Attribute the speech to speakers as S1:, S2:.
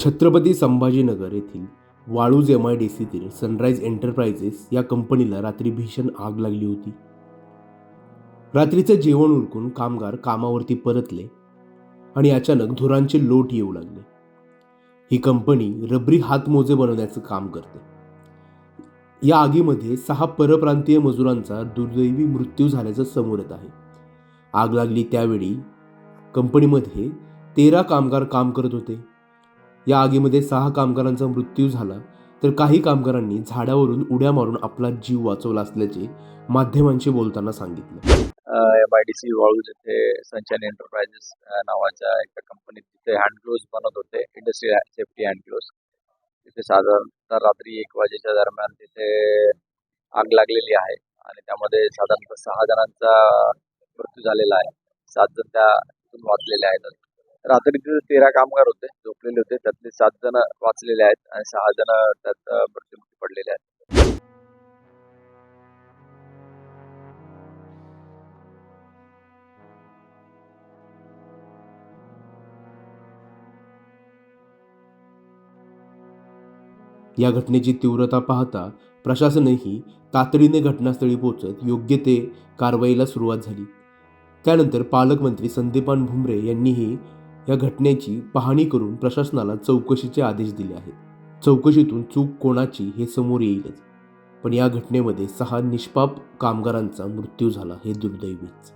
S1: छत्रपती संभाजीनगर येथील Waluj M I D सीतील sunrise enterprises या कंपनीला रात्री भीषण आग लागली होती. रात्रीचं जेवण उरकून कामगार कामावरती परतले आणि अचानक धुरांचे लोट येऊ लागले. ही कंपनी रबरी हातमोजे बनवण्याचं काम करते. या आगीमध्ये सहा परप्रांतीय मजुरांचा दुर्दैवी मृत्यू झाल्याचं समोर येत आहे. आग लागली त्यावेळी कंपनीमध्ये तेरा कामगार काम करत होते. या आगीमध्ये सहा कामगारांचा मृत्यू झाला तर काही कामगारांनी झाडावरून उड्या मारून आपला जीव वाचवला असल्याचे माध्यमांशी बोलताना सांगितलं.
S2: M I D C Waluj येथे संचन एंटरप्राइजेस नावाच्या एका कंपनीत तिथे हँड ग्लोव्ज बनत होते इंडस्ट्रियल सेफ्टी हँड ग्लोव्ज तिथे साधारणतः रात्री एक वाजेच्या दरम्यान तिथे आग लागलेली आहे आणि त्यामध्ये साधारणतः सहा जणांचा मृत्यू झालेला आहे. सात जण त्यातून वाचलेले आहेत. रात्री तिथे तेरा कामगार होते झोपलेले होते. त्यातले सात जण वाचलेले आहेत आणि सहा जण त्यात मृत्युमुखी पडलेले आहेत.
S1: या घटनेची तीव्रता पाहता प्रशासनही तातडीने घटनास्थळी पोहोचत योग्य ते कारवाईला सुरुवात झाली. त्यानंतर पालकमंत्री संदीपान भुमरे यांनीही या घटनेची पाहणी करून प्रशासनाला चौकशीचे आदेश दिले आहेत. चौकशीतून चूक कोणाची हे समोर येईलच. पण या घटनेमध्ये सहा निष्पाप कामगारांचा मृत्यू झाला हे दुर्दैवीच.